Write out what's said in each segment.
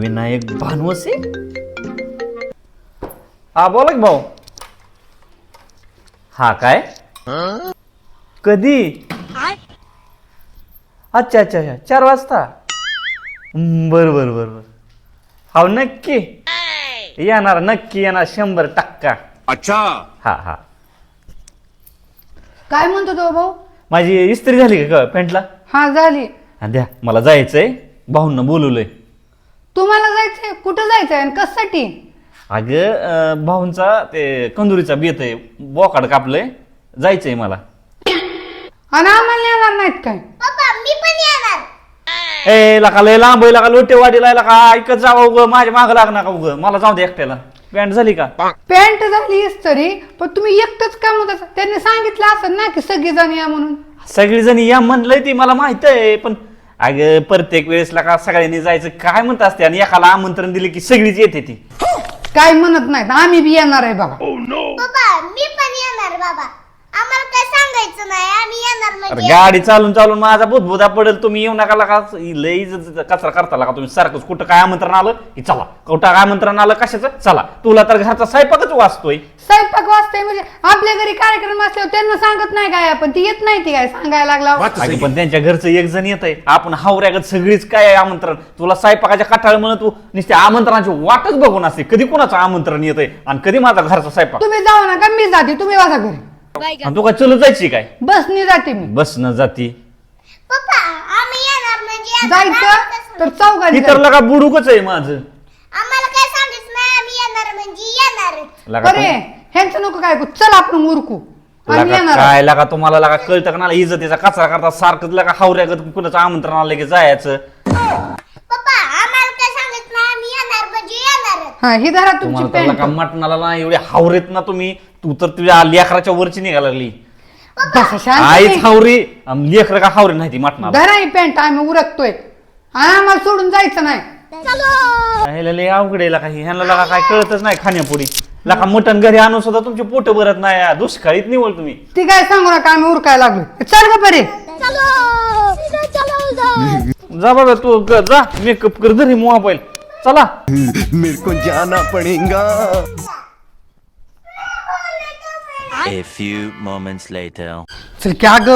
विनायक भानवसे? हा बोला की भाऊ. हा काय? कधी? अच्छा अच्छा अच्छा चार वाजता. बर बर बर बर. हो नक्की. येणार नक्की येणार शंभर टक्का. अच्छा. हा हा. काय म्हणतो तो भाऊ? माझी इस्त्री झाली का पॅन्टला? हा झाली. द्या मला जायचंय. भाऊंना बोलवलंय. तुम्हाला जायचंय? कुठं जायचंय आणि कशासाठी? अगं अं, भाऊंचा ते कंदुरीचा बेत आहे. बोकाड कापलंय. जायचंय मला. आणि आम्हाला येणार नाहीत काय? पप्पा मी पण येणार. ए लका लय लांब आहे, लका लोटे वाडीला लका. ऐकत जावा उग माझ्या मागं लाग नका उग. मला जाऊ दे एकट्याला. पॅन्ट झाली का? पॅन्ट झाली तरी पण तुम्ही एकटंच काम होत त्यांनी सांगितलं असं ना की सगळी जण या म्हणून. सगळी जण या म्हणलंय ती मला माहीत आहे पण अगं प्रत्येक वेळेस लका सगळ्यांनी जायचं. काय म्हणत असते? आणि एकाला आमंत्रण दिले की सगळीच येते ती. काय म्हणत नाहीत? आम्ही बी येणार आहे बघा. पप्पा मी पण येणार बाबा. आम्हाला काय सांगायचं नाही आम्ही येणार अरे म्हणजे गाडी चालून चालून माझा बुधबुधा पडेल तुम्ही येऊ नका लका. लई ज- ज- कचरा करता लका तुम्ही. सारखंच कुठं काय आमंत्रण आलं की चला. कुठं काय आमंत्रण आलं कशाचं? चला. तुला तर घरचा स्वयंपाकच वाचतोय. स्वयंपाक वाजताय म्हणजे आपल्या घरी कार्यक्रम असल्यावर त्यांना सांगत नाही काय आपण? ती येत नाही ती काय सांगायला लागला अगं पण त्यांच्या घरचं एक जण येत आहे आपण हावऱ्यागत सगळीच काय आहे आमंत्रण? तुला स्वयंपाकाच्या काठाळ म्हणत तू नुसते आमंत्रणाची वाटच बघून असते. कधी कुणाचं आमंत्रण येत आहे आणि कधी माझा घरचा स्वयंपाक? तुम्ही जाऊ नका मी जाते. तुम्ही वाजा घरी. आणि तू काय चलत जायची काय? बसनी जाते मी. बस न जाती. पप्पा आम्ही येणार म्हणजे. आम्हाला जायचं तर सांगायचं? चौघांनी जायचं. लगा बुडूकच आहे माझं. आम्हाला काय सांगायचं नाही आम्ही येणार म्हणजे येणार. लगा अरे ह्यांचं नको काय ऐकू. चल आपण उरकू. तू- आम्ही लगा येणार आहोत. काय लगा तुम्हाला लगा कळतं का ना इज्जतीचा कचरा करता सारखं लगा हावऱ्यागत कुणाचं आमंत्रण आलं की जायचं. पप्पा आम्हाला काय सांगायचं नाही आम्ही येणार म्हणजे येणार. हा ही धरा तुमची तुम्हाला तर लगा मटणाला ना एवढे हावरेत ना तुम्ही. तू तर तुझ्या लेकराच्या वरची निघायला लागली. बसा शांत. हावरी लेकर का हावरे नाही ती मटणाला? धरा ही पॅन्ट आम्ही उरकतोय. आम्हाला सोडून जायचं नाही. लय अवघड आहे काही ह्यांना लगा काय कळतच नाही खाण्यापुढी. लका मटण घरी आणून सुद्धा तुमचे पोट भरत नाही दुष्काळीत निवड तुम्ही. ती काय सांगू नका आम्ही उरकायला लागलो चल ग बरे जा बाबा तू ग- जा. मेकअप कर घरी मोबाईल. चला. मेरे को जाना पड़ेगा. A few moments later. चल क्या ग?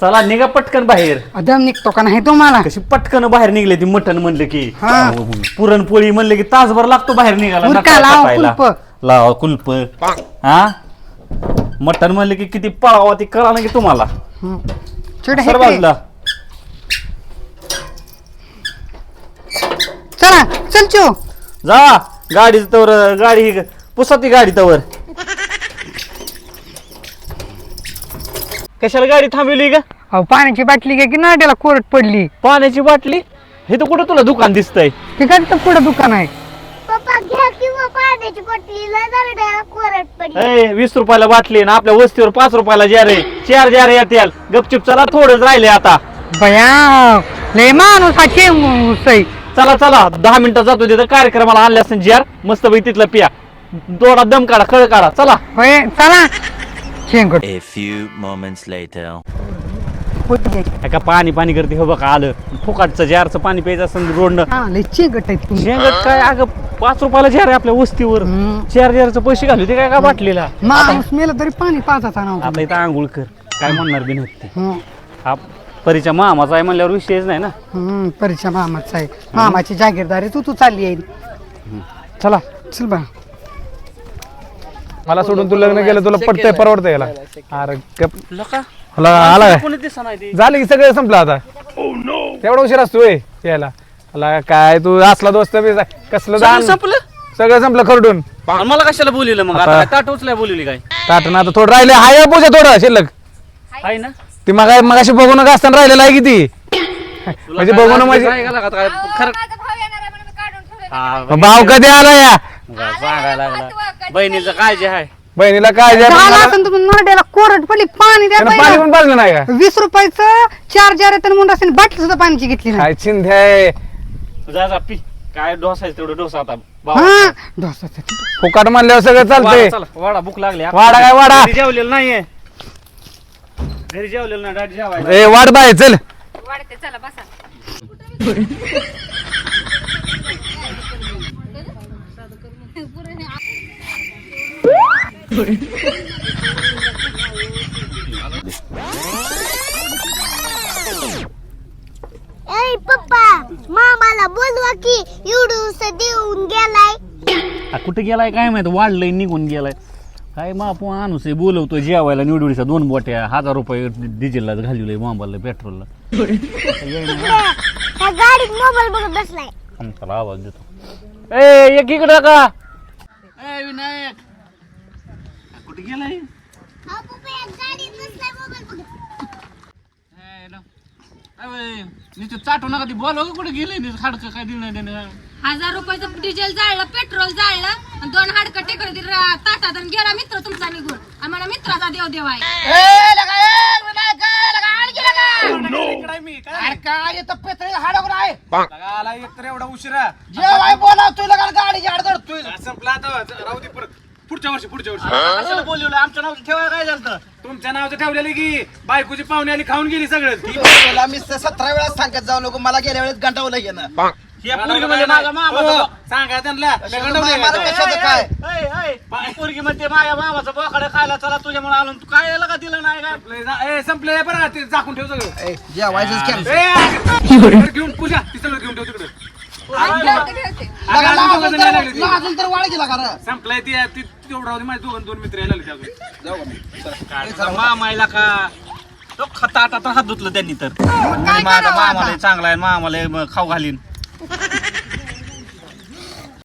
चला निघा पटकन बाहेर. अदम निघतो का नाही तुम्हाला कशी पटकन बाहेर निघले ती मटण म्हणलं की. हा. पुरणपोळी म्हणलं की तासभर लागतो बाहेर निघाला उरका, नका लावा कापायला. कुलपं. लावा कुलप. हा? मटण म्हणलं की किती पळावा ती कळा ना की तुम्हाला. चिड सर बाजूला चला चल चो जा गाडी तवर गाडी पुसा ती गाडी तवर. कशाला गाडी थांबवली का अहो पाण्याची बाटली घे की नाट्याला कोरट पडली. पाण्याची बाटली? हे तर कुठं तुला दुकान दिसतंय? तिकडे तर पुढे दुकान आहे? पप्पा घ्या किंवा पाण्याची बाटली लय दरड्याला कोरड पडली. ए वीस रुपयाला बाटली ना आपल्या वस्तीवर पाच रुपयाला जार आहे चार जार येतील गपचिप चला थोडंच राहिले आता. बया लय माणूस हा चेंगूस आहे. चला चला दहा मिनिटं जातो तिथं कार्यक्रमाला आणले असतील जार मस्त पैकी तिथलं पिया. दोडा दम काढा कळ काढा. चला. होय चला. चेंगट A few moments later. एका पाणी पाणी करते हो बघा आलं. फुकाटचं जारचं पाणी प्यायचं असेल रोडनं. तुम्ही. शेंगट काय अगं पाच रुपयाला जार आहे आपल्या वस्तीवर. हम्म. चार जारचं पैसे घालू ते काय का बाटलीला? माणूस मेला तरी पाणी नाव आता इथं आंघोळ कर. काय म्हणणार बी नव्हते हं, हा परीच्या मामाचा आहे म्हणल्यावर विषयच नाही ना? हं, परीक्षा मामाचा आहे. मामाची जागीरदारी तू तू चालली आहे. चला. चल बा मला सोडून तू लग्न केलं तुला पटतंय परवडतंय याला. अरे गप- लका आला काय कोणी दिसा नाही ते. झालं की सगळं संपलं आता. तेवढा उशीर असतो होय यायला. काय तू असला दोस्त बी कसलं सगळं दान संपलं? सगळं संपलं खरडून. आणि मला कशाला बोलवलं मग? आता काय ताट उचलाय बोलवली काय? ताटण आता थोडं राहिले. हाय पूजा थोडं शिल्लक. आहे ना? ती मग मगाशी बघून असताना राहिलेलं आहे किती म्हणजे काय बघून म्हणजे का हा. भाव कधी आला या? काय सांगायला लागला. बहिणीचं काय जे आहे बहिणीला काय द्या झाला असं तुम्ही पडली पाणी द्या पाणी. पण पाजलं नाही का? वीस रुपयाचं चार जार येतं म्हणून असेल बाटली सुद्धा पाण्याची घेतली नाही. काय चिंध्या आहे. जा जा पी. काय डोसायचं तेवढं डोसा आता. हा. फुकाट म्हणल्यावर सगळं चालतंय. वाडा, चला वाडा भूक लागली. वाडा काय वाडा? घरी जेवलेलं नाहीये. घरी जेवलेलं नाही डायरेक्ट जेवायला. ए वाट बाय चल. वाढते चला बसा. पप्पा मामाला बोलवा की देऊन गेलाय आ, कुठे गेलाय? काय माहीत? वाढलंय निघून गेलाय. काय मग आपण आणूस आहे, बोलवतो जेवायला निवडीच्या दोन बोट्या हजार रुपये डिझेलला घालवलंय मोबाईलला पेट्रोलला. गाडीत मोबाईल बघत बसलाय. आमचा आवाज देतो. ए एक इकडं का? ए विनायक! कुठे गेलाय? नुसतं चाटू नका ती बोलव का कुठे गेले? खाडकं काय दिलं नाही हजार रुपयाचं डिझेल जाळलं पेट्रोल जाळलं आणि दोन हाडकं ते रा- ताटात आणि गेला मित्र तुमचा निघून. आम्हाला मित्राचा देव देव आहे. आला एक तर एवढा उशिरा. जेवाय बोलावतोय लगा गाडी अडचणतोय संपला आता राहू दे परत. पुढच्या वर्षी पुढच्या वर्षी. बोलवलं आमच्या नाव ठेवायला काय झालं तुमच्या नावचं ठेवलेलं की बायकोची पाहुणे आली खाऊन गेली सगळं. मी सतरा वेळा सांगत जाऊ नको. मला गेल्या वेळेस गंटावलं घेणं पोरगी माझा मामा सांगा त्यांना. मी गंडवलंय मला का? कशाचं काय? पोरगी म्हणते माझ्या मामाचं बोकडे खायला चला तुझ्यामुळे आलो तू काय याला का दिलं नाही जा- ए, संपलंय. बरं का? ते झाकून ठेव सगळं. ए, जेवायचंच कॅन्सल. ए, तिकडे घेऊन पूजा. ती सगळं घेऊन ठेव तिकडे. अगं, अजून तर वाळ गेला संपलंय ती ती तेवढं राहू दे माझे दोन दोन मित्र यायला लागले ते अजून मामायला का? तो खता आता हात धुतलं त्यांनी तर. मामाला चांगला आहे मामाला म- खाऊ घालीन.